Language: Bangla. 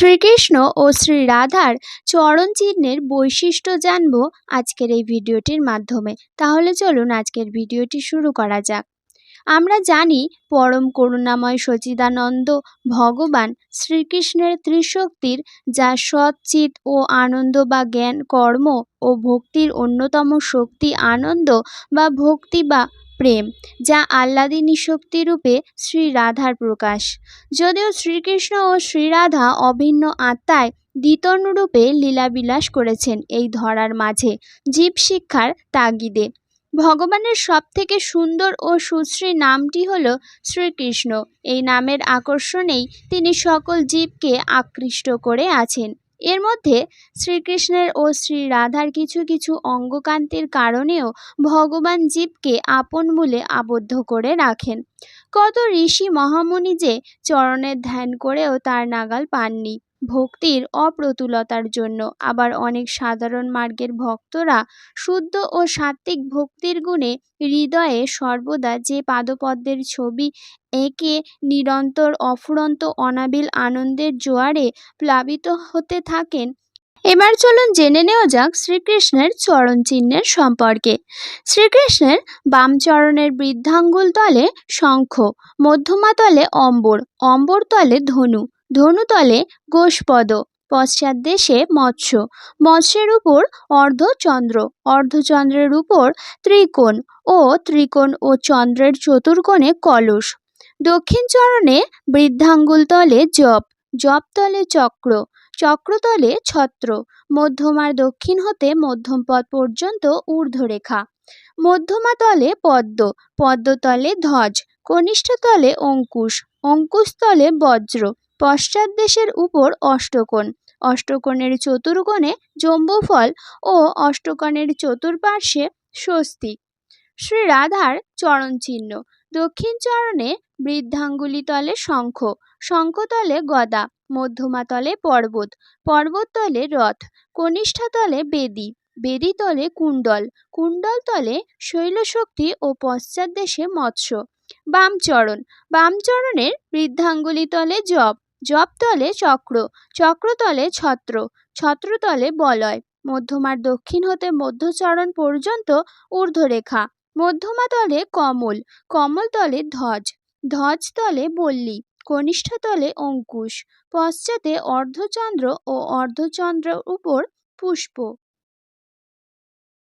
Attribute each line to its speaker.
Speaker 1: শ্রীকৃষ্ণ ও শ্রী রাধার চরণ চিহ্নের বৈশিষ্ট্য জানব আজকের এই ভিডিওটির মাধ্যমে। তাহলে চলুন আজকের ভিডিওটি শুরু করা যাক। আমরা জানি পরম করুণাময় সচিদানন্দ ভগবান শ্রীকৃষ্ণের ত্রিশক্তির, যা সৎচিত ও আনন্দ বা জ্ঞান, কর্ম ও ভক্তির অন্যতম শক্তি, আনন্দ বা ভক্তি বা প্রেম, যা আহ্লাদিনী শক্তিরূপে শ্রী রাধার প্রকাশ। যদিও শ্রীকৃষ্ণ ও শ্রীরাধা অভিন্ন আত্মায় দ্বিতন্রূপে লীলাবিলাস করেছেন এই ধরার মাঝে, জীব শিক্ষার তাগিদে। ভগবানের সবথেকে সুন্দর ও সুশ্রী নামটি হল শ্রীকৃষ্ণ। এই নামের আকর্ষণেই তিনি সকল জীবকে আকৃষ্ট করে আছেন। এর মধ্যে শ্রীকৃষ্ণের ও শ্রী রাধার কিছু কিছু অঙ্গকান্তির কারণেও ভগবান জীবকে আপন বলে আবদ্ধ করে রাখেন। কত ঋষি মহামুনি যে চরণের ধ্যান করেও তার নাগাল পাননি। ভক্তির অপ্রতুলতার জন্য আবার অনেক সাধারণ মার্গের ভক্তরা শুদ্ধ ও সাত্ত্বিক ভক্তির গুণে হৃদয়ে সর্বদা যে পাদপদ্মের ছবি এঁকে নিরন্তর, অফুরন্ত, অনাবিল আনন্দের জোয়ারে প্লাবিত হতে থাকেন এবার চলুন জেনে নেওয়া যাক শ্রীকৃষ্ণের চরণ চিহ্নের সম্পর্কে। শ্রীকৃষ্ণের বাম চরণের বৃদ্ধাঙ্গুল তলে শঙ্খ, মধ্যমা তলে অম্বর অম্বর তলে ধনু ধনু তলে গোষ্পদ, পশ্চাৎ দেশে মৎস্য, মৎস্যের উপর অর্ধচন্দ্র, অর্ধচন্দ্রের উপর ত্রিকোণ ও ত্রিকোণ ও চন্দ্রের চতুর্কোণে কলস। দক্ষিণ চরণে বৃদ্ধাঙ্গুল তলে জপ জপ তলে চক্র চক্রতলে ছত্র মধ্যমার দক্ষিণ হতে মধ্যম পদ পর্যন্ত ঊর্ধ্বরেখা। মধ্যমা তলে পদ্ম পদ্মতলে ধ্বজ, কনিষ্ঠ তলে অঙ্কুশ অঙ্কুশ তলে বজ্র, পশ্চাৎ দেশের উপর অষ্টকোণ। অষ্টকোণের চতুর্কোণে জম্বুফল ও অষ্টকোণের চতুর্পার্শ্বে স্বস্তিক শ্রী রাধার চরণ চিহ্ন দক্ষিণ চরণে বৃদ্ধাঙ্গুলি তলে শঙ্খ শঙ্খতলে গদা মধ্যমাতলে পর্বত পর্বততলে রথ কনিষ্ঠাতলে বেদী বেদীতলে কুণ্ডল কুণ্ডল তলে শৈলশক্তি ও পশ্চাৎ দেশে মৎস্য। বামচরণ, বামচরণের বাম বৃদ্ধাঙ্গুলি তলে জপ জপ তলে চক্র চক্রতলে ছত্র ছত্রতলে বলয়, মধ্যমার দক্ষিণ হতে মধ্যচরণ পর্যন্ত ঊর্ধ্বরেখা, মধ্যমা তলে কমল কমল তলে ধ্বজ। ধ্বজ তলে বল্লী কনিষ্ঠ তলে অঙ্কুশ পশ্চাতে অর্ধচন্দ্র ও অর্ধচন্দ্র উপর পুষ্প।